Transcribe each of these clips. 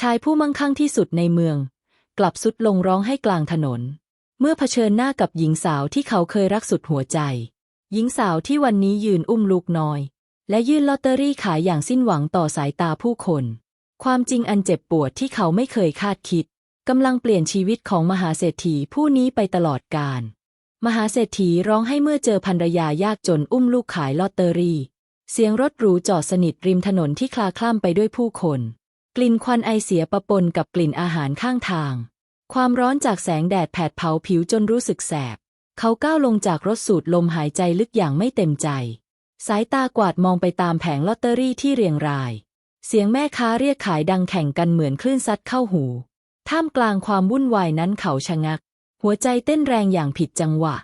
ชายผู้มั่งคั่งที่สุดในเมือง กลับสุดลงร้องให้กลางถนน เมื่อเผชิญหน้ากับหญิงสาวที่เขาเคยรักสุดหัวใจ หญิงสาวที่วันนี้ยืนอุ้มลูกน้อย และยื่นลอตเตอรี่ขายอย่างสิ้นหวังต่อสายตาผู้คน ความจริงอันเจ็บปวดที่เขาไม่เคยคาดคิดกำลังเปลี่ยนชีวิตของมหาเศรษฐีผู้นี้ไปตลอดกาลมหาเศรษฐีร้องให้เมื่อเจอภรรยายากจนอุ้มลูกขายลอตเตอรี่ เสียงรถหรูจอดสนิทริมถนนที่คลาคล่ำไปด้วยผู้คน กลิ่นควันไอเสียปะปนกับกลิ่นอาหารข้างทาง ความร้อนจากแสงแดดแผดเผาผิวจนรู้สึกแสบ เขาก้าวลงจากรถสูดลมหายใจลึกอย่างไม่เต็มใจ สายตากวาดมองไปตามแผงลอตเตอรี่ที่เรียงราย เสียงแม่ค้าเรียกขายดังแข่งกันเหมือนคลื่นซัดเข้าหู ท่ามกลางความวุ่นวายนั้นเขาชะงัก หัวใจเต้นแรงอย่างผิดจังหวะ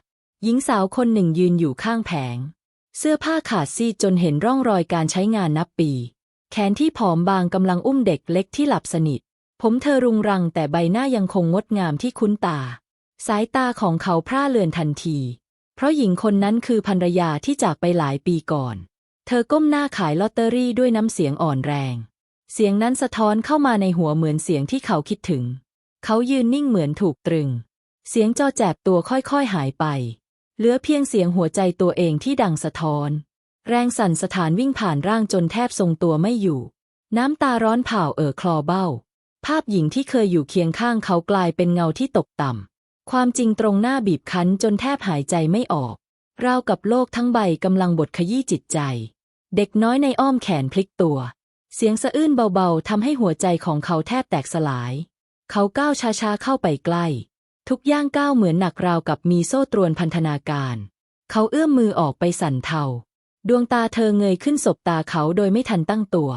หญิงสาวคนหนึ่งยืนอยู่ข้างแผง เสื้อผ้าขาดซีดจนเห็นร่องรอยการใช้งานนับปี แขนที่ผอมบางกำลังอุ้มเด็กเล็กที่หลับสนิท ผมเธอรุงรังแต่ใบหน้ายังคงงดงามที่คุ้นตา สายตาของเขาพร่าเลือนทันที เพราะหญิงคนนั้นคือภรรยาที่จากไปหลายปีก่อน เธอก้มหน้าขายลอตเตอรี่ด้วยน้ำเสียงอ่อนแรง เสียงนั้นสะท้อนเข้ามาในหัวเหมือนเสียงที่เขาคิดถึง เขายืนนิ่งเหมือนถูกตรึง เสียงจอแจบตัวค่อยๆหายไป เหลือเพียงเสียงหัวใจตัวเองที่ดังสะท้อน แรงสั่นสถานวิ่งผ่านร่างจนแทบทรงตัวไม่อยู่ น้ำตาร้อนเผาเอ่อคลอเบ้า ภาพหญิงที่เคยอยู่เคียงข้างเขากลายเป็นเงาที่ตกต่ำ ความจริงตรงหน้าบีบคั้นจนแทบหายใจไม่ออกราวกับโลกทั้งใบกำลังบดขยี้จิตใจ เด็กน้อยในอ้อมแขนพลิกตัว เสียงสะอื้นเบาๆทำให้หัวใจของเขาแทบแตกสลาย เขาก้าวช้าๆเข้าไปใกล้ ทุกย่างก้าวเหมือนหนักราวกับมีโซ่ตรวนพันธนาการ เขาเอื้อมมือออกไปสั่นเทา ดวงตาเธอเงยขึ้นสบตาเขาโดยไม่ทันตั้งตัว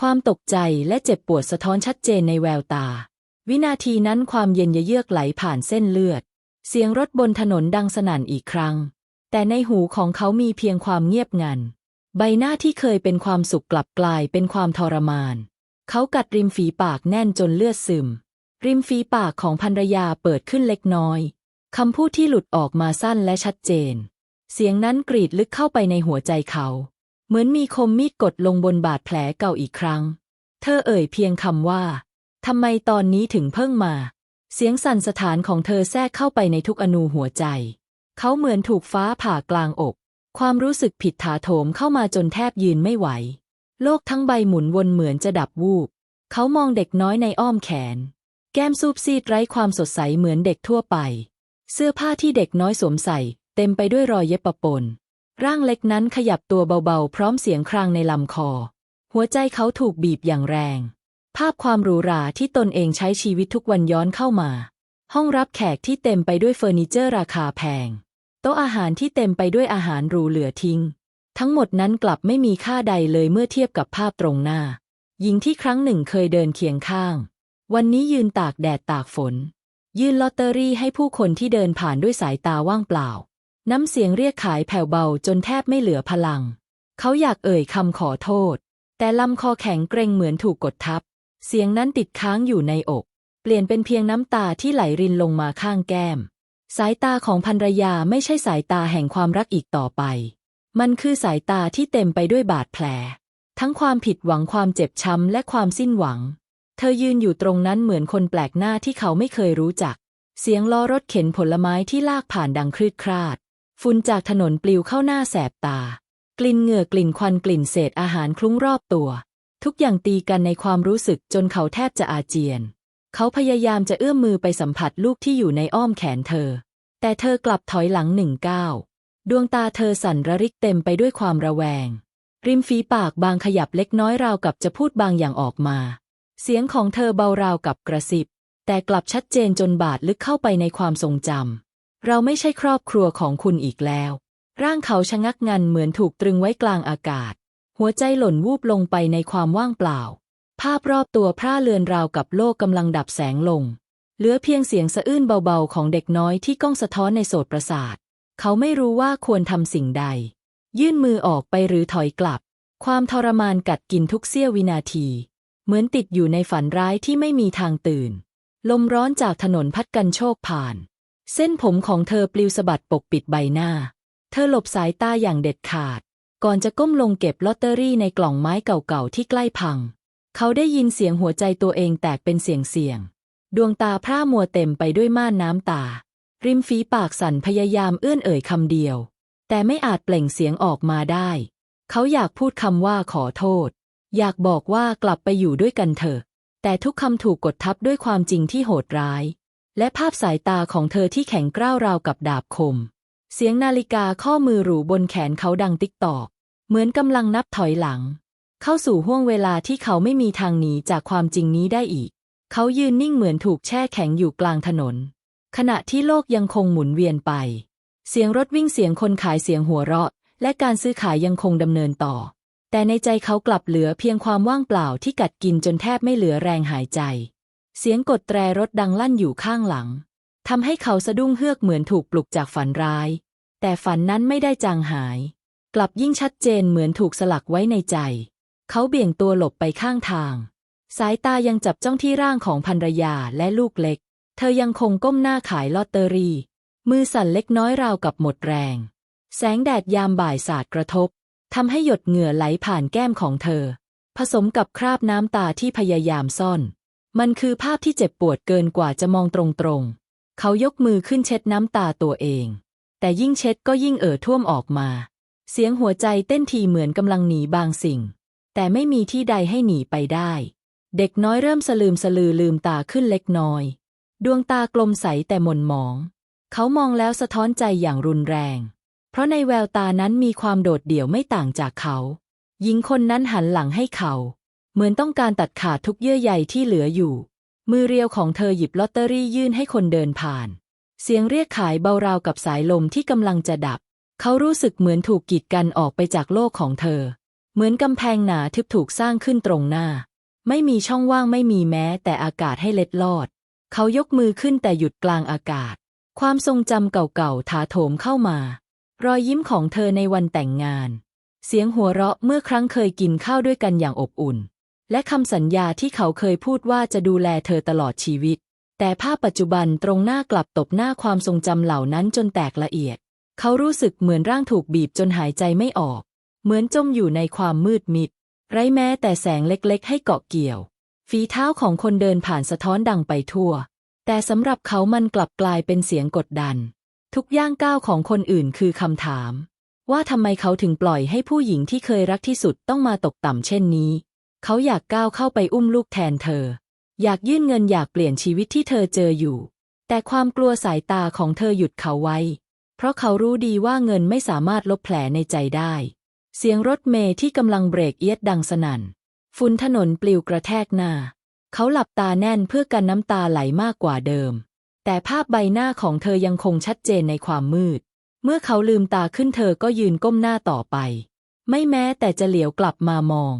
ความตกใจและเจ็บปวดสะท้อนชัดเจนในแววตา วินาทีนั้นความเย็นเยือกไหลผ่านเส้นเลือด เสียงรถบนถนนดังสนั่นอีกครั้ง แต่ในหูของเขามีเพียงความเงียบงัน ใบหน้าที่เคยเป็นความสุขกลับกลายเป็นความทรมาน เขากัดริมฝีปากแน่นจนเลือดซึม ริมฝีปากของภรรยาเปิดขึ้นเล็กน้อยคำพูดที่หลุดออกมาสั้นและชัดเจน เสียงนั้นกรีดลึกเข้าไปในหัวใจเขา เหมือนมีคมมีดกดลงบนบาดแผลเก่าอีกครั้ง เธอเอ่ยเพียงคำว่าทำไมตอนนี้ถึงเพิ่งมา เสียงสั่นสถานของเธอแทรกเข้าไปในทุกอนูหัวใจ เขาเหมือนถูกฟ้าผ่ากลางอก ความรู้สึกผิดถาโถมเข้ามาจนแทบยืนไม่ไหว โลกทั้งใบหมุนวนเหมือนจะดับวูบ เขามองเด็กน้อยในอ้อมแขน แก้มซูบซีดไร้ความสดใสเหมือนเด็กทั่วไป เสื้อผ้าที่เด็กน้อยสวมใส่ เต็มไปด้วยรอยเย็บปะปน ร่างเล็กนั้นขยับตัวเบาๆ พร้อมเสียงครางในลำคอ หัวใจเขาถูกบีบอย่างแรง ภาพความหรูหราที่ตนเองใช้ชีวิตทุกวันย้อนเข้ามา ห้องรับแขกที่เต็มไปด้วยเฟอร์นิเจอร์ราคาแพง โต๊ะอาหารที่เต็มไปด้วยอาหารหรูเหลือทิ้ง ทั้งหมดนั้นกลับไม่มีค่าใดเลยเมื่อเทียบกับภาพตรงหน้า หญิงที่ครั้งหนึ่งเคยเดินเคียงข้าง วันนี้ยืนตากแดดตากฝน ยื่นลอตเตอรี่ให้ผู้คนที่เดินผ่านด้วยสายตาว่างเปล่า น้ำเสียงเรียกขายแผ่วเบาจนแทบไม่เหลือพลัง เขาอยากเอ่ยคำขอโทษ แต่ลำคอแข็งเกรงเหมือนถูกกดทับ เสียงนั้นติดค้างอยู่ในอก เปลี่ยนเป็นเพียงน้ำตาที่ไหลรินลงมาข้างแก้ม สายตาของภรรยาไม่ใช่สายตาแห่งความรักอีกต่อไป มันคือสายตาที่เต็มไปด้วยบาดแผล ทั้งความผิดหวังความเจ็บช้ำและความสิ้นหวัง เธอยืนอยู่ตรงนั้นเหมือนคนแปลกหน้าที่เขาไม่เคยรู้จัก เสียงล้อรถเข็นผลไม้ที่ลากผ่านดังคลืดคลาด ฝุ่นจากถนนปลิวเข้าหน้าแสบตา กลิ่นเหงื่อกลิ่นควันกลิ่นเศษอาหารคลุ้งรอบตัว ทุกอย่างตีกันในความรู้สึกจนเขาแทบจะอาเจียน เขาพยายามจะเอื้อมมือไปสัมผัสลูกที่อยู่ในอ้อมแขนเธอ แต่เธอกลับถอยหลังหนึ่งก้าวดวงตาเธอสั่นระริกเต็มไปด้วยความระแวง ริมฝีปากบางขยับเล็กน้อยราวกับจะพูดบางอย่างออกมา เสียงของเธอเบาราวกับกระซิบ แต่กลับชัดเจนจนบาดลึกเข้าไปในความทรงจำ เราไม่ใช่ครอบครัวของคุณอีกแล้ว ร่างเขาชะงักงันเหมือนถูกตรึงไว้กลางอากาศ หัวใจหล่นวูบลงไปในความว่างเปล่า ภาพรอบตัวพร่าเลือนราวกับโลกกำลังดับแสงลง เหลือเพียงเสียงสะอื้นเบาๆ ของเด็กน้อยที่ก้องสะท้อนในโสตประสาท เขาไม่รู้ว่าควรทำสิ่งใด ยื่นมือออกไปหรือถอยกลับ ความทรมานกัดกินทุกเสี้ยววินาที เหมือนติดอยู่ในฝันร้ายที่ไม่มีทางตื่น ลมร้อนจากถนนพัดกันโชกผ่าน เส้นผมของเธอปลิวสะบัดปกปิดใบหน้า เธอหลบสายตาอย่างเด็ดขาด ก่อนจะก้มลงเก็บลอตเตอรี่ในกล่องไม้เก่าๆที่ใกล้พัง เขาได้ยินเสียงหัวใจตัวเองแตกเป็นเสียงเสียงๆดวงตาพร่ามัวเต็มไปด้วยม่านน้ำตา ริมฝีปากสั่นพยายามเอื้อนเอ่ยคำเดียว แต่ไม่อาจเปล่งเสียงออกมาได้ เขาอยากพูดคำว่าขอโทษ อยากบอกว่ากลับไปอยู่ด้วยกันเถอะ แต่ทุกคำถูกกดทับด้วยความจริงที่โหดร้าย และภาพสายตาของเธอที่แข็งกร้าวราวกับดาบคม เสียงนาฬิกาข้อมือหรูบนแขนเขาดังติ๊กตอก เหมือนกำลังนับถอยหลัง เข้าสู่ห้วงเวลาที่เขาไม่มีทางหนีจากความจริงนี้ได้อีก เขายืนนิ่งเหมือนถูกแช่แข็งอยู่กลางถนน ขณะที่โลกยังคงหมุนเวียนไป เสียงรถวิ่งเสียงคนขายเสียงหัวเราะ และการซื้อขายยังคงดำเนินต่อ แต่ในใจเขากลับเหลือเพียงความว่างเปล่าที่กัดกินจนแทบไม่เหลือแรงหายใจ เสียงกดแตรรถดังลั่นอยู่ข้างหลังทำให้เขาสะดุ้งเฮือกเหมือนถูกปลุกจากฝันร้าย แต่ฝันนั้นไม่ได้จางหาย กลับยิ่งชัดเจนเหมือนถูกสลักไว้ในใจ เขาเบี่ยงตัวหลบไปข้างทาง สายตายังจับจ้องที่ร่างของภรรยาและลูกเล็ก เธอยังคงก้มหน้าขายลอตเตอรี่ มือสั่นเล็กน้อยราวกับหมดแรง แสงแดดยามบ่ายสาดกระทบทำให้หยดเหงื่อไหลผ่านแก้มของเธอ ผสมกับคราบน้ำตาที่พยายามซ่อน มันคือภาพที่เจ็บปวดเกินกว่าจะมองตรงๆ เขายกมือขึ้นเช็ดน้ำตาตัวเอง แต่ยิ่งเช็ดก็ยิ่งเอ่อท่วมออกมา เสียงหัวใจเต้นทีเหมือนกำลังหนีบางสิ่ง แต่ไม่มีที่ใดให้หนีไปได้ เด็กน้อยเริ่มสลืมสลือลืมตาขึ้นเล็กน้อย ดวงตากลมใสแต่หม่นหมอง เขามองแล้วสะท้อนใจอย่างรุนแรง เพราะในแววตานั้นมีความโดดเดี่ยวไม่ต่างจากเขา หญิงคนนั้นหันหลังให้เขา เหมือนต้องการตัดขาดทุกเยื่อใยที่เหลืออยู่ มือเรียวของเธอหยิบลอตเตอรี่ยื่นให้คนเดินผ่าน เสียงเรียกขายเบาราวกับสายลมที่กำลังจะดับ เขารู้สึกเหมือนถูกกีดกันออกไปจากโลกของเธอ เหมือนกำแพงหนาทึบถูกสร้างขึ้นตรงหน้า ไม่มีช่องว่างไม่มีแม้แต่อากาศให้เล็ดลอด เขายกมือขึ้นแต่หยุดกลางอากาศ ความทรงจำเก่าๆถาโถมเข้ามา รอยยิ้มของเธอในวันแต่งงาน เสียงหัวเราะเมื่อครั้งเคยกินข้าวด้วยกันอย่างอบอุ่น และคำสัญญาที่เขาเคยพูดว่าจะดูแลเธอตลอดชีวิต แต่ภาพปัจจุบันตรงหน้ากลับตบหน้าความทรงจำเหล่านั้นจนแตกละเอียด เขารู้สึกเหมือนร่างถูกบีบจนหายใจไม่ออก เหมือนจมอยู่ในความมืดมิด ไร้แม้แต่แสงเล็กๆ ให้เกาะเกี่ยว ฝีเท้าของคนเดินผ่านสะท้อนดังไปทั่ว แต่สำหรับเขามันกลับกลายเป็นเสียงกดดัน ทุกย่างก้าวของคนอื่นคือคำถาม ว่าทำไมเขาถึงปล่อยให้ผู้หญิงที่เคยรักที่สุดต้องมาตกต่ำเช่นนี้ เขาอยากก้าวเข้าไปอุ้มลูกแทนเธอ อยากยื่นเงินอยากเปลี่ยนชีวิตที่เธอเจออยู่ แต่ความกลัวสายตาของเธอหยุดเขาไว้ เพราะเขารู้ดีว่าเงินไม่สามารถลบแผลในใจได้ เสียงรถเมย์ที่กำลังเบรกเอียดดังสนั่น ฝุ่นถนนปลิวกระแทกหน้า เขาหลับตาแน่นเพื่อกันน้ำตาไหลมากกว่าเดิม แต่ภาพใบหน้าของเธอยังคงชัดเจนในความมืด เมื่อเขาลืมตาขึ้นเธอก็ยืนก้มหน้าต่อไป ไม่แม้แต่จะเหลียวกลับมามอง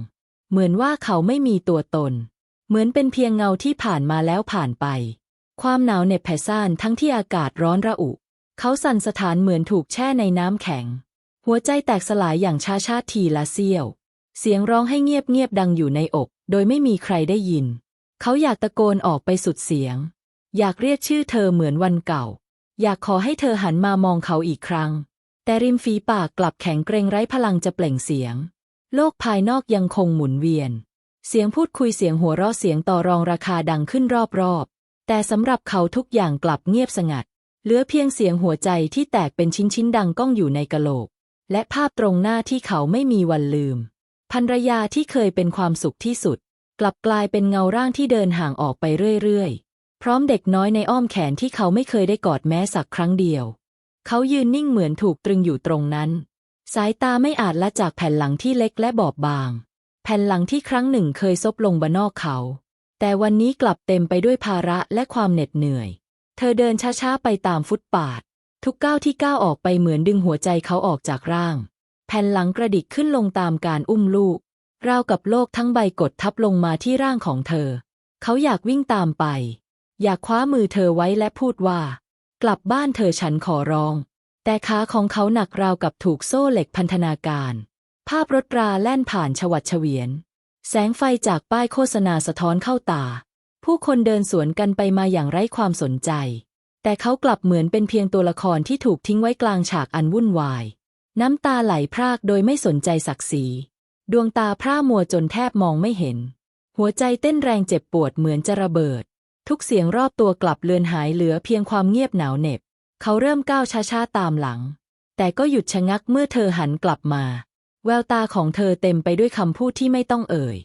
เหมือนว่าเขาไม่มีตัวตน เหมือนเป็นเพียงเงาที่ผ่านมาแล้วผ่านไป ความหนาวเหน็บแผ่ซ่านทั้งที่อากาศร้อนระอุ เขาสั่นสถานเหมือนถูกแช่ในน้ำแข็ง หัวใจแตกสลายอย่างช้าชาทีละเสี้ยว เสียงร้องให้เงียบๆดังอยู่ในอก โดยไม่มีใครได้ยิน เขาอยากตะโกนออกไปสุดเสียง อยากเรียกชื่อเธอเหมือนวันเก่า อยากขอให้เธอหันมามองเขาอีกครั้ง แต่ริมฝีปากกลับแข็งเกรงไร้พลังจะเปล่งเสียง โลกภายนอกยังคงหมุนเวียน เสียงพูดคุยเสียงหัวเราะเสียงต่อรองราคาดังขึ้นรอบๆ แต่สำหรับเขาทุกอย่างกลับเงียบสงัด เหลือเพียงเสียงหัวใจที่แตกเป็นชิ้นๆดังก้องอยู่ในกะโหลก และภาพตรงหน้าที่เขาไม่มีวันลืมภรรยาที่เคยเป็นความสุขที่สุด กลับกลายเป็นเงาร่างที่เดินห่างออกไปเรื่อยๆ พร้อมเด็กน้อยในอ้อมแขนที่เขาไม่เคยได้กอดแม้สักครั้งเดียว เขายืนนิ่งเหมือนถูกตรึงอยู่ตรงนั้น สายตาไม่อาจละจากแผ่นหลังที่เล็กและบอบบาง แผ่นหลังที่ครั้งหนึ่งเคยซบลงบนนอกเขา แต่วันนี้กลับเต็มไปด้วยภาระและความเหน็ดเหนื่อย เธอเดินช้าๆไปตามฟุตปาด ทุกก้าวที่ก้าวออกไปเหมือนดึงหัวใจเขาออกจากร่าง แผ่นหลังกระดิกขึ้นลงตามการอุ้มลูก ราวกับโลกทั้งใบกดทับลงมาที่ร่างของเธอ เขาอยากวิ่งตามไป อยากคว้ามือเธอไว้และพูดว่า กลับบ้านเธอฉันขอร้อง แต่ขาของเขาหนักราวกับถูกโซ่เหล็กพันธนาการ ภาพรถราแล่นผ่านฉวัดเฉวียน แสงไฟจากป้ายโฆษณาสะท้อนเข้าตา ผู้คนเดินสวนกันไปมาอย่างไร้ความสนใจ แต่เขากลับเหมือนเป็นเพียงตัวละครที่ถูกทิ้งไว้กลางฉากอันวุ่นวาย น้ำตาไหลพรากโดยไม่สนใจศักดิ์ศรีดวงตาพร่ามัวจนแทบมองไม่เห็น หัวใจเต้นแรงเจ็บปวดเหมือนจะระเบิด ทุกเสียงรอบตัวกลับเลือนหายเหลือเพียงความเงียบหนาวเหน็บ เขาเริ่มก้าวช้าๆตามหลัง แต่ก็หยุดชะงักเมื่อเธอหันกลับมา แววตาของเธอเต็มไปด้วยคำพูดที่ไม่ต้องเอ่ย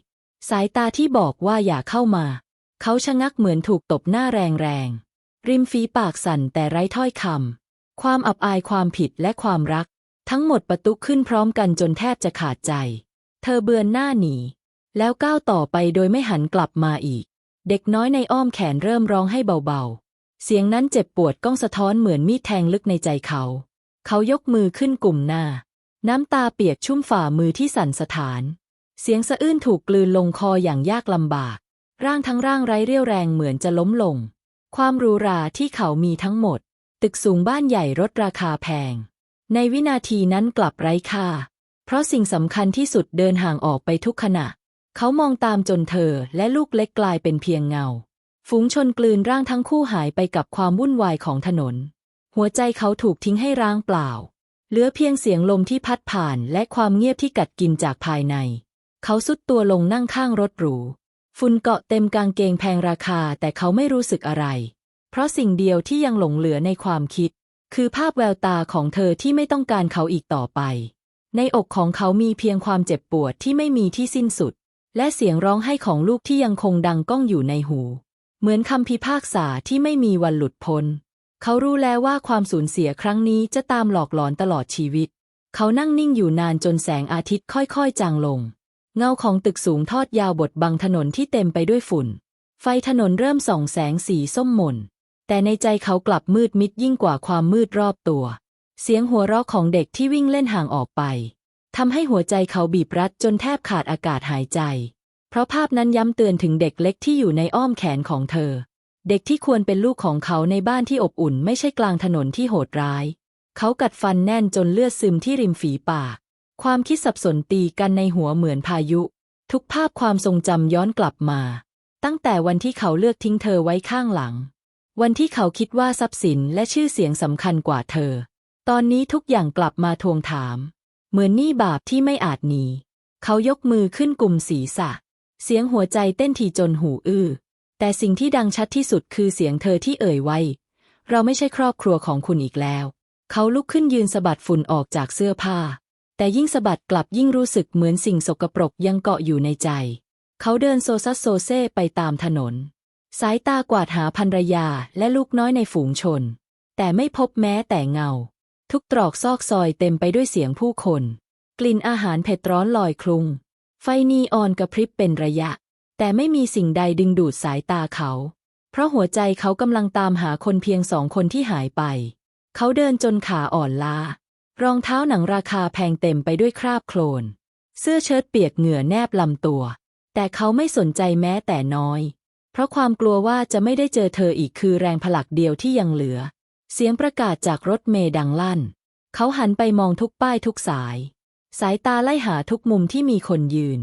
สายตาที่บอกว่าอย่าเข้ามา เขาชะงักเหมือนถูกตบหน้าแรงๆ ริมฝีปากสั่นแต่ไร้ถ้อยคำ ความอับอายความผิดและความรัก ทั้งหมดประตุขึ้นพร้อมกันจนแทบจะขาดใจ เธอเบือนหน้าหนี แล้วก้าวต่อไปโดยไม่หันกลับมาอีก เด็กน้อยในอ้อมแขนเริ่มร้องให้เบาๆ เสียงนั้นเจ็บปวดก้องสะท้อนเหมือนมีดแทงลึกในใจเขา เขายกมือขึ้นกลุ่มหน้า น้ำตาเปียกชุ่มฝ่ามือที่สั่นสะท้าน เสียงสะอื้นถูกกลืนลงคออย่างยากลำบาก ร่างทั้งร่างไร้เรี่ยวแรงเหมือนจะล้มลง ความรูราที่เขามีทั้งหมด ตึกสูงบ้านใหญ่รถราคาแพง ในวินาทีนั้นกลับไร้ค่า เพราะสิ่งสำคัญที่สุดเดินห่างออกไปทุกขณะ เขามองตามจนเธอและลูกเล็กกลายเป็นเพียงเงา ฝูงชนกลืนร่างทั้งคู่หายไปกับความวุ่นวายของถนน หัวใจเขาถูกทิ้งให้ร้างเปล่า เหลือเพียงเสียงลมที่พัดผ่านและความเงียบที่กัดกินจากภายใน เขาสุดตัวลงนั่งข้างรถหรู ฝุ่นเกาะเต็มกางเกงแพงราคาแต่เขาไม่รู้สึกอะไร เพราะสิ่งเดียวที่ยังหลงเหลือในความคิด คือภาพแววตาของเธอที่ไม่ต้องการเขาอีกต่อไป ในอกของเขามีเพียงความเจ็บปวดที่ไม่มีที่สิ้นสุด และเสียงร้องไห้ของลูกที่ยังคงดังก้องอยู่ในหู เหมือนคำพิพากษาที่ไม่มีวันหลุดพ้น เขารู้แล้วว่าความสูญเสียครั้งนี้จะตามหลอกหลอนตลอดชีวิต เขานั่งนิ่งอยู่นานจนแสงอาทิตย์ค่อยๆ จางลง เงาของตึกสูงทอดยาวบดบังถนนที่เต็มไปด้วยฝุ่น ไฟถนนเริ่มส่องแสงสีส้มหม่น แต่ในใจเขากลับมืดมิดยิ่งกว่าความมืดรอบตัว เสียงหัวเราะของเด็กที่วิ่งเล่นห่างออกไปทำให้หัวใจเขาบีบรัดจนแทบขาดอากาศหายใจ เพราะภาพนั้นย้ำเตือนถึงเด็กเล็กที่อยู่ในอ้อมแขนของเธอ เด็กที่ควรเป็นลูกของเขาในบ้านที่อบอุ่นไม่ใช่กลางถนนที่โหดร้าย เขากัดฟันแน่นจนเลือดซึมที่ริมฝีปาก ความคิดสับสนตีกันในหัวเหมือนพายุ ทุกภาพความทรงจำย้อนกลับมา ตั้งแต่วันที่เขาเลือกทิ้งเธอไว้ข้างหลัง วันที่เขาคิดว่าทรัพย์สินและชื่อเสียงสำคัญกว่าเธอ ตอนนี้ทุกอย่างกลับมาทวงถาม เหมือนหนี้บาปที่ไม่อาจหนี เขายกมือขึ้นกลุ่มศีรษะ เสียงหัวใจเต้นทีจนหูอื้อ แต่สิ่งที่ดังชัดที่สุดคือเสียงเธอที่เอ่ยไว้ เราไม่ใช่ครอบครัวของคุณอีกแล้ว เขาลุกขึ้นยืนสะบัดฝุ่นออกจากเสื้อผ้า แต่ยิ่งสะบัดกลับยิ่งรู้สึกเหมือนสิ่งสกปรกยังเกาะอยู่ในใจ เขาเดินโซซัสโซเซไปตามถนน สายตากวาดหาภรรยาและลูกน้อยในฝูงชน แต่ไม่พบแม้แต่เงา ทุกตรอกซอกซอยเต็มไปด้วยเสียงผู้คน กลิ่นอาหารเผ็ดร้อนลอยคลุง ไฟนีออนกระพริบเป็นระยะ แต่ไม่มีสิ่งใดดึงดูดสายตาเขา เพราะหัวใจเขากำลังตามหาคนเพียงสองคนที่หายไป เขาเดินจนขาอ่อนล้ารองเท้าหนังราคาแพงเต็มไปด้วยคราบโคลน เสื้อเชิ้ตเปียกเหงื่อแนบลำตัว แต่เขาไม่สนใจแม้แต่น้อย เพราะความกลัวว่าจะไม่ได้เจอเธออีกคือแรงผลักเดียวที่ยังเหลือ เสียงประกาศจากรถเมล์ดังลั่น เขาหันไปมองทุกป้ายทุกสาย สายตาไล่หาทุกมุมที่มีคนยืน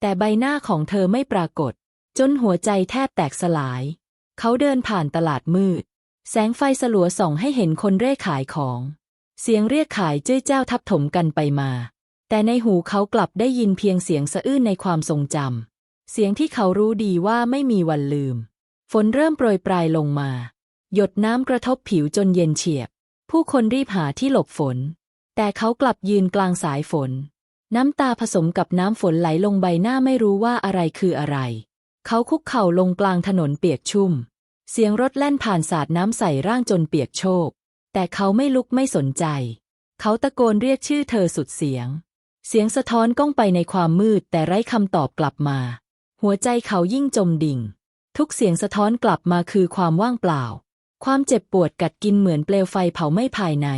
แต่ใบหน้าของเธอไม่ปรากฏ จนหัวใจแทบแตกสลาย เขาเดินผ่านตลาดมืด แสงไฟสลัวส่องให้เห็นคนเร่ขายของ เสียงเรียกขายเจ้ยเจ้าทับถมกันไปมา แต่ในหูเขากลับได้ยินเพียงเสียงสะอื้นในความทรงจำเสียงที่เขารู้ดีว่าไม่มีวันลืม ฝนเริ่มโปรยปลายลงมา หยดน้ำกระทบผิวจนเย็นเฉียบ ผู้คนรีบหาที่หลบฝน แต่เขากลับยืนกลางสายฝน น้ำตาผสมกับน้ำฝนไหลลงใบหน้าไม่รู้ว่าอะไรคืออะไร เขาคุกเข่าลงกลางถนนเปียกชุ่ม เสียงรถแล่นผ่านสาดน้ำใส่ร่างจนเปียกโชก แต่เขาไม่ลุกไม่สนใจ เขาตะโกนเรียกชื่อเธอสุดเสียง เสียงสะท้อนก้องไปในความมืดแต่ไร้คำตอบกลับมา หัวใจเขายิ่งจมดิ่ง ทุกเสียงสะท้อนกลับมาคือความว่างเปล่า ความเจ็บปวดกัดกินเหมือนเปลวไฟเผาไหม้ภายใน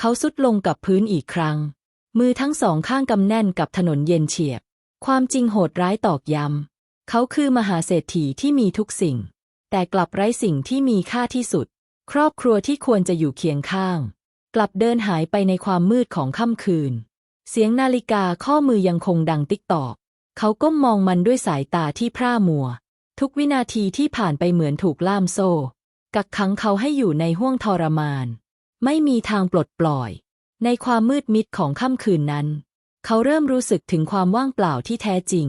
เขาสุดลงกับพื้นอีกครั้ง มือทั้งสองข้างกำแน่นกับถนนเย็นเฉียบ ความจริงโหดร้ายตอกย้ำ เขาคือมหาเศรษฐีที่มีทุกสิ่ง แต่กลับไร้สิ่งที่มีค่าที่สุด ครอบครัวที่ควรจะอยู่เคียงข้าง กลับเดินหายไปในความมืดของค่ำคืน เสียงนาฬิกาข้อมือยังคงดังติ๊กตอก เขาก้มมองมันด้วยสายตาที่พร่ามัว ทุกวินาทีที่ผ่านไปเหมือนถูกล่ามโซ่ กักขังเขาให้อยู่ในห้วงทรมาน ไม่มีทางปลดปล่อย ในความมืดมิดของค่ำคืนนั้น เขาเริ่มรู้สึกถึงความว่างเปล่าที่แท้จริง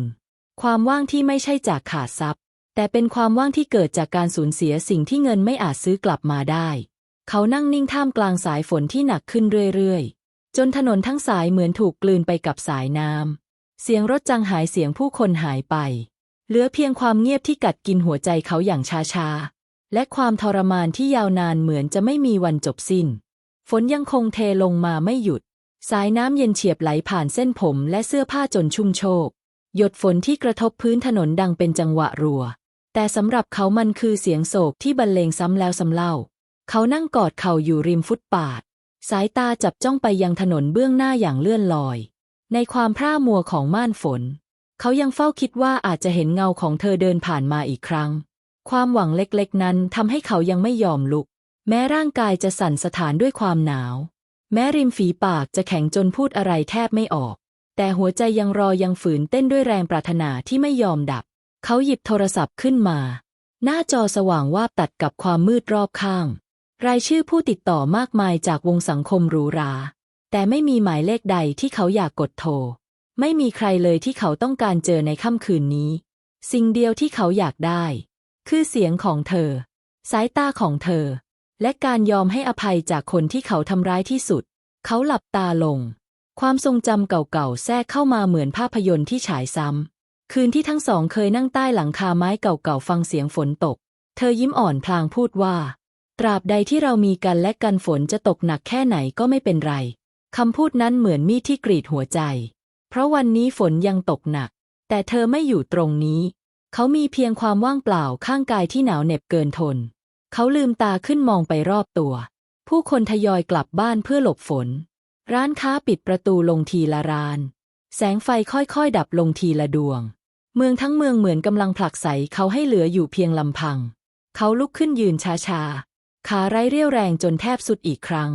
ความว่างที่ไม่ใช่จากขาดทรัพย์ แต่เป็นความว่างที่เกิดจากการสูญเสียสิ่งที่เงินไม่อาจซื้อกลับมาได้ เขานั่งนิ่งท่ามกลางสายฝนที่หนักขึ้นเรื่อยๆ จนถนนทั้งสายเหมือนถูกกลืนไปกับสายน้ำเสียงรถจังหายเสียงผู้คนหายไป เหลือเพียงความเงียบที่กัดกินหัวใจเขาอย่างช้าๆ และความทรมานที่ยาวนานเหมือนจะไม่มีวันจบสิ้น ฝนยังคงเทลงมาไม่หยุด สายน้ำเย็นเฉียบไหลผ่านเส้นผมและเสื้อผ้าจนชุ่มโชก หยดฝนที่กระทบพื้นถนนดังเป็นจังหวะรัว แต่สำหรับเขามันคือเสียงโศกที่บรรเลงซ้ำแล้วซ้ำเล่า เขานั่งกอดเข่าอยู่ริมฟุตปาด สายตาจับจ้องไปยังถนนเบื้องหน้าอย่างเลื่อนลอย ในความพร่ามัวของม่านฝน เขายังเฝ้าคิดว่าอาจจะเห็นเงาของเธอเดินผ่านมาอีกครั้ง ความหวังเล็กๆ นั้นทำให้เขายังไม่ยอมลุก แม้ร่างกายจะสั่นสะท้านด้วยความหนาว แม้ริมฝีปากจะแข็งจนพูดอะไรแทบไม่ออก แต่หัวใจยังรอยังฝืนเต้นด้วยแรงปรารถนาที่ไม่ยอมดับ เขาหยิบโทรศัพท์ขึ้นมา หน้าจอสว่างวาบตัดกับความมืดรอบข้าง รายชื่อผู้ติดต่อมากมายจากวงสังคมหรูหรา แต่ไม่มีหมายเลขใดที่เขาอยากกดโทร ไม่มีใครเลยที่เขาต้องการเจอในค่ำคืนนี้ สิ่งเดียวที่เขาอยากได้ คือเสียงของเธอ สายตาของเธอ และการยอมให้อภัยจากคนที่เขาทำร้ายที่สุด เขาหลับตาลง ความทรงจำเก่าๆแทรกเข้ามาเหมือนภาพยนตร์ที่ฉายซ้ำ คืนที่ทั้งสองเคยนั่งใต้หลังคาไม้เก่าๆฟังเสียงฝนตก เธอยิ้มอ่อนพลางพูดว่า ตราบใดที่เรามีกันและกันฝนจะตกหนักแค่ไหนก็ไม่เป็นไรคำพูดนั้นเหมือนมีดที่กรีดหัวใจ เพราะวันนี้ฝนยังตกหนัก แต่เธอไม่อยู่ตรงนี้ เขามีเพียงความว่างเปล่าข้างกายที่หนาวเหน็บเกินทน เขาลืมตาขึ้นมองไปรอบตัว ผู้คนทยอยกลับบ้านเพื่อหลบฝน ร้านค้าปิดประตูลงทีละร้าน แสงไฟค่อยๆ ดับลงทีละดวง เมืองทั้งเมืองเหมือนกำลังผลักไสเขาให้เหลืออยู่เพียงลำพัง เขาลุกขึ้นยืนช้าๆ ขาไร้เรี่ยวแรงจนแทบสุดอีกครั้ง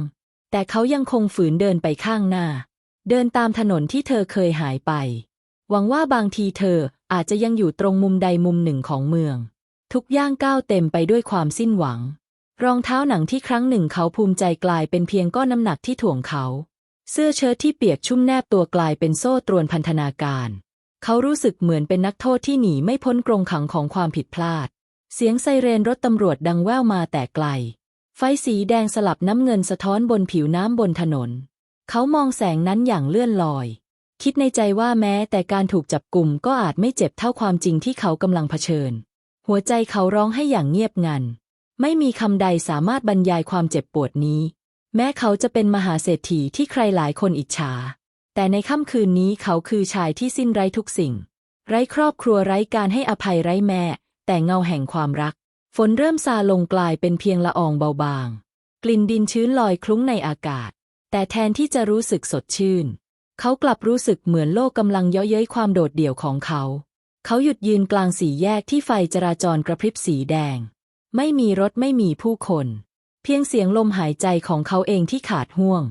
แต่เขายังคงฝืนเดินไปข้างหน้า เดินตามถนนที่เธอเคยหายไป หวังว่าบางทีเธอ อาจจะยังอยู่ตรงมุมใดมุมหนึ่งของเมือง ทุกย่างก้าวเต็มไปด้วยความสิ้นหวัง รองเท้าหนังที่ครั้งหนึ่งเขาภูมิใจกลายเป็นเพียงก้อนน้ำหนักที่ถ่วงเขา เสื้อเชิ้ตที่เปียกชุ่มแนบตัวกลายเป็นโซ่ตรวนพันธนาการ เขารู้สึกเหมือนเป็นนักโทษที่หนีไม่พ้นกรงขังของความผิดพลาด เสียงไซเรนรถตำรวจดังแว่วมาแต่ไกล ไฟสีแดงสลับน้ำเงินสะท้อนบนผิวน้ำบนถนน เขามองแสงนั้นอย่างเลื่อนลอย คิดในใจว่าแม้แต่การถูกจับกลุ่มก็อาจไม่เจ็บเท่าความจริงที่เขากำลังเผชิญ หัวใจเขาร้องให้อย่างเงียบงัน ไม่มีคำใดสามารถบรรยายความเจ็บปวดนี้ แม้เขาจะเป็นมหาเศรษฐีที่ใครหลายคนอิจฉา แต่ในค่ำคืนนี้เขาคือชายที่สิ้นไร้ทุกสิ่ง ไร้ครอบครัวไร้การให้อภัยไร้แม่ แต่เงาแห่งความรัก ฝนเริ่มซาลงกลายเป็นเพียงละอองเบาบาง กลิ่นดินชื้นลอยคลุ้งในอากาศ แต่แทนที่จะรู้สึกสดชื่น เขากลับรู้สึกเหมือนโลกกำลังเยาะเย้ยความโดดเดี่ยวของเขา เขาหยุดยืนกลางสี่แยกที่ไฟจราจรกระพริบสีแดง ไม่มีรถไม่มีผู้คน เพียงเสียงลมหายใจของเขาเองที่ขาดห่วง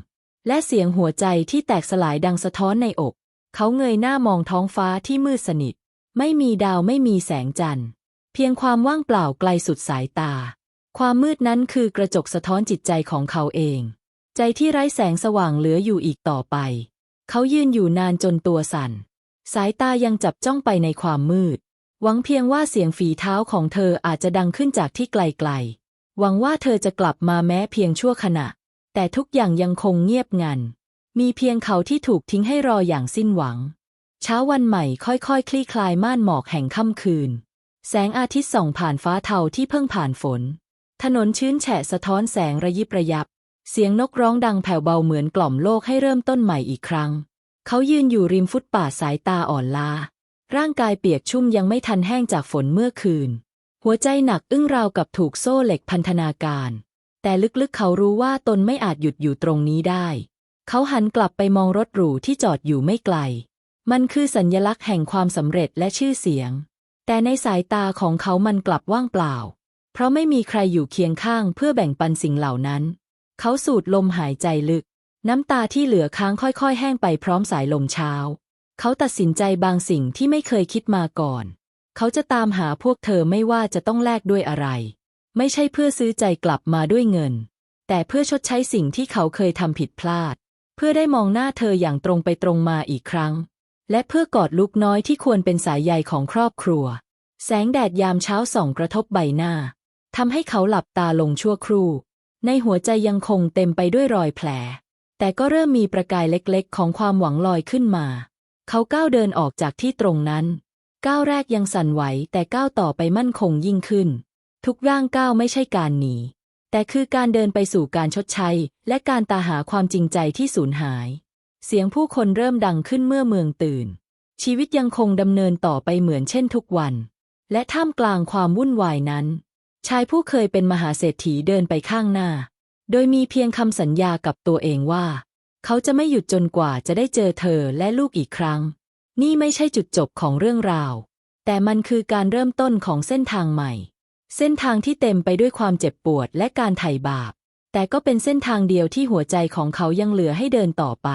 และเสียงหัวใจที่แตกสลายดังสะท้อนในอก เขาเงยหน้ามองท้องฟ้าที่มืดสนิท ไม่มีดาวไม่มีแสงจันทร์ เพียงความว่างเปล่าไกลสุดสายตา ความมืดนั้นคือกระจกสะท้อนจิตใจของเขาเอง ใจที่ไร้แสงสว่างเหลืออยู่อีกต่อไป เขายืนอยู่นานจนตัวสั่น สายตายังจับจ้องไปในความมืด หวังเพียงว่าเสียงฝีเท้าของเธออาจจะดังขึ้นจากที่ไกลๆ หวังว่าเธอจะกลับมาแม้เพียงชั่วขณะ แต่ทุกอย่างยังคงเงียบงัน มีเพียงเขาที่ถูกทิ้งให้รออย่างสิ้นหวัง เช้าวันใหม่ค่อยๆคลี่คลายม่านหมอกแห่งค่ำคืน แสงอาทิตย์ส่องผ่านฟ้าเทาที่เพิ่งผ่านฝน ถนนชื้นแฉะสะท้อนแสงระยิบระยับ เสียงนกร้องดังแผ่วเบาเหมือนกล่อมโลกให้เริ่มต้นใหม่อีกครั้ง เขายืนอยู่ริมฟุตป่าสายตาอ่อนล้าร่างกายเปียกชุ่มยังไม่ทันแห้งจากฝนเมื่อคืน หัวใจหนักอึ้งราวกับถูกโซ่เหล็กพันธนาการ แต่ลึกๆเขารู้ว่าตนไม่อาจหยุดอยู่ตรงนี้ได้ เขาหันกลับไปมองรถหรูที่จอดอยู่ไม่ไกล มันคือสัญญลักษณ์แห่งความสำเร็จและชื่อเสียง แต่ในสายตาของเขามันกลับว่างเปล่า เพราะไม่มีใครอยู่เคียงข้างเพื่อแบ่งปันสิ่งเหล่านั้น เขาสูดลมหายใจลึก น้ำตาที่เหลือค้างค่อยๆ แห้งไปพร้อมสายลมเช้า เขาตัดสินใจบางสิ่งที่ไม่เคยคิดมาก่อน เขาจะตามหาพวกเธอไม่ว่าจะต้องแลกด้วยอะไร ไม่ใช่เพื่อซื้อใจกลับมาด้วยเงิน แต่เพื่อชดใช้สิ่งที่เขาเคยทำผิดพลาด เพื่อได้มองหน้าเธออย่างตรงไปตรงมาอีกครั้ง และเพื่อกอดลูกน้อยที่ควรเป็นสายใยของครอบครัว แสงแดดยามเช้าส่องกระทบใบหน้าทำให้เขาหลับตาลงชั่วครู่ ในหัวใจยังคงเต็มไปด้วยรอยแผล แต่ก็เริ่มมีประกายเล็กๆ ของความหวังลอยขึ้นมา เขาก้าวเดินออกจากที่ตรงนั้น ก้าวแรกยังสั่นไหว แต่ก้าวต่อไปมั่นคงยิ่งขึ้น ทุกร่างก้าวไม่ใช่การหนี แต่คือการเดินไปสู่การชดใช้ และการตาหาความจริงใจที่สูญหาย เสียงผู้คนเริ่มดังขึ้นเมื่อเมืองตื่น ชีวิตยังคงดำเนินต่อไปเหมือนเช่นทุกวัน และท่ามกลางความวุ่นวายนั้น ชายผู้เคยเป็นมหาเศรษฐีเดินไปข้างหน้า โดยมีเพียงคำสัญญากับตัวเองว่า เขาจะไม่หยุดจนกว่าจะได้เจอเธอและลูกอีกครั้ง นี่ไม่ใช่จุดจบของเรื่องราว แต่มันคือการเริ่มต้นของเส้นทางใหม่ เส้นทางที่เต็มไปด้วยความเจ็บปวดและการไถ่บาป แต่ก็เป็นเส้นทางเดียวที่หัวใจของเขายังเหลือให้เดินต่อไป